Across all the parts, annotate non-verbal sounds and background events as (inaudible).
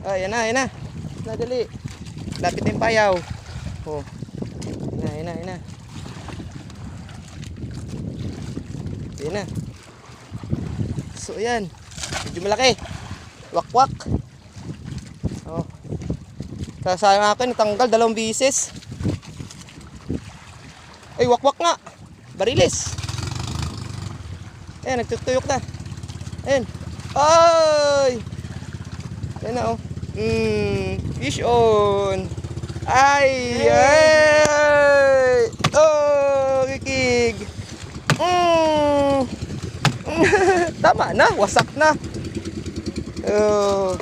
Oh, yan na, yan na. Nadali. Lapit na yung payaw. Oh. Yan na, yan na, yan na. Yan na. So, yan. Medyo malaki. Wakwak. Oh. Tapos sayang akin, natanggal dalawang bisis. Ay, wakwak nga. Barilis. Ayan, nagtutuyok na. Ayan. Ay! Ayan na, oh. Mm, fish on. Ay! Ay! Oh, kikig. Mm. (laughs) Tama na, wasak na. Oh.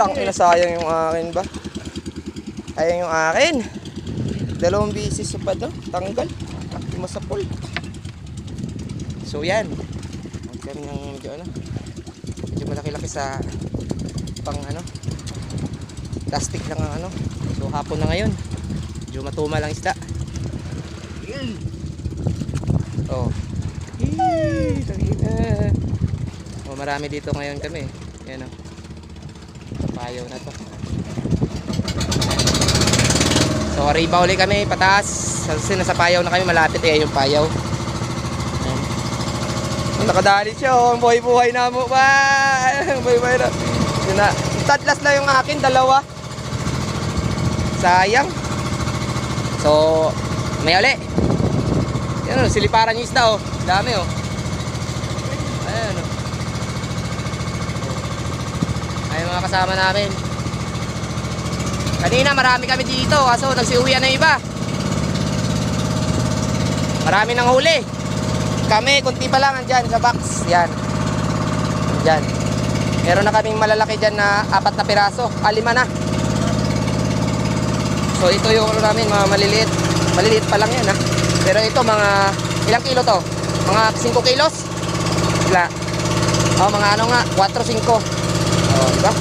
Tang ina sayang yung akin ba? Ayun yung akin. Dalawang bisis pa. Tanggal. Hindi mo sa pool. So yan. Huwag kami ng medyo ano. Medyo malaki-laki sa pang ano. Plastic lang ang ano. So hapon na ngayon. Medyo matuma lang isda. Oh. Tangina. Oh, marami dito ngayon kami. Yan oh. Papayaw na to. So, riba uli kami, pataas. Kasi nasa payaw na kami, malapit eh, yung payaw. Ayan. Nakadali siya, oh. Buhay-buhay na mo ba? (laughs) Buhay-buhay na. Yun na. Tadlas na yung akin, dalawa. Sayang. So, may uli. Yan oh, siliparan yung isda oh. Dami oh. Ayan oh. Ayun mga kasama namin. Kanina marami kami dito kaso nagsiuwian na iba. Marami nang huli. Kami, kunti pa lang andyan sa box. Yan. Andyan. Meron na kaming malalaki dyan na apat na piraso. Ah, lima na. So ito yung ano namin, mga maliliit. Maliliit pa lang yan ha. Pero ito mga, ilang kilo to? Mga 5 kilos? Wala. Oh, mga ano nga, 4-5. Oh, diba?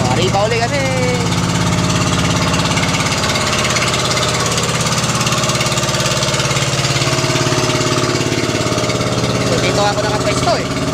Oh, arriba uli kami. Dito ako nakapwesto eh.